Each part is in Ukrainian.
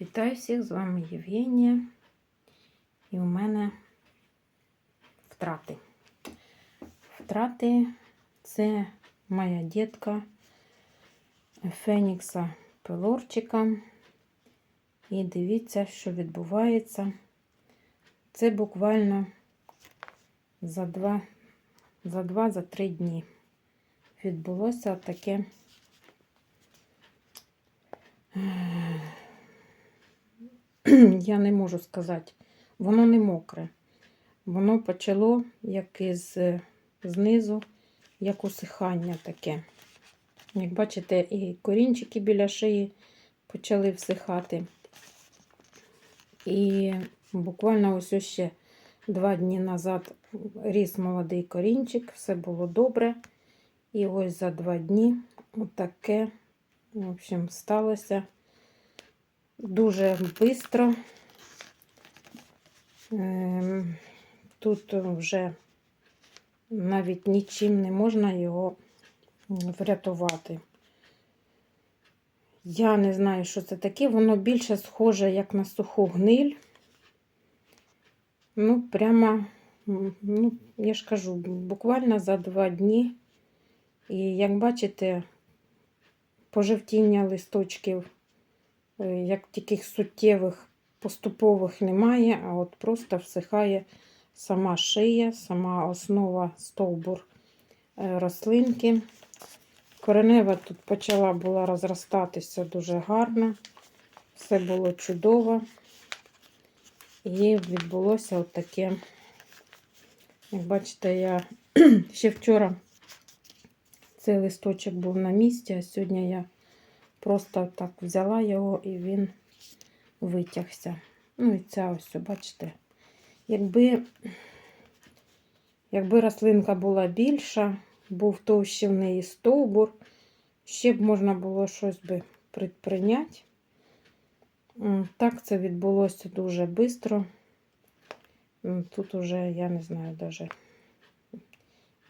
Вітаю всіх, з вами Євгенія. І у мене втрати. Втрати це моя дітка Фенікса Пелорчика. І дивіться, що відбувається. Це буквально за два, за два, за три дні відбулося таке. я не можу сказати, воно не мокре. Воно почало як із знизу, як усихання таке. Як бачите, і корінчики біля шиї почали всихати. І буквально ось ще два дні назад ріс молодий корінчик, все було добре. І ось за два дні отаке, в общем, сталося дуже швидко. Тут вже навіть нічим не можна його врятувати. Я не знаю, що це таке. Воно більше схоже, як на суху гниль. Ну, прямо, ну, я ж кажу, буквально за два дні. І як бачите, пожовтіння листочків як таких суттєвих поступових немає, а от просто всихає сама шия, сама основа стовбур е, рослинки. Коренева тут почала була розростатися дуже гарно, все було чудово. І відбулося отаке, як бачите, я ще вчора цей листочок був на місці, а сьогодні я Просто так взяла його і він витягся. Ну і ця ось, бачите, якби якби рослинка була більша, був товщий в неї стовбур, ще б можна було щось би предприйняти. Так це відбулося дуже швидко. Тут уже, я не знаю, навіть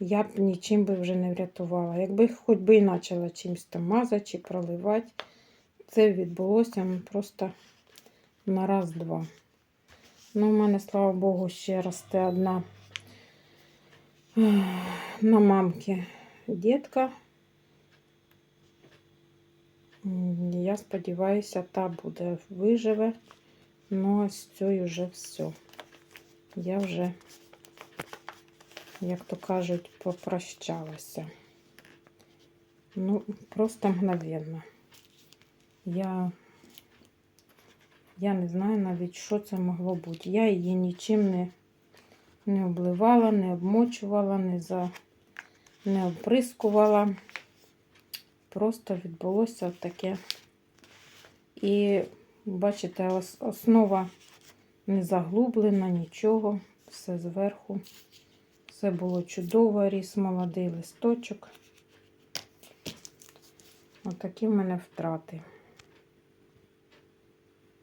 я б нічим би вже не врятувала. Якби хоч би і почала чимось там мазати чи проливати, це відбулося просто на раз-два. Ну, у мене, слава Богу, ще росте одна на мамки дітка. Я сподіваюся, та буде виживе. Ну, а з цією вже все. Я вже як то кажуть, попрощалася. Ну, просто мгновенно. Я я не знаю навіть, що це могло бути. Я її нічим не не обливала, не обмочувала, не за, не оприскувала. Просто відбулося таке. І, бачите, основа не заглублена, нічого, все зверху. Все було чудово, ріс молодий листочок. Отакі в мене втрати.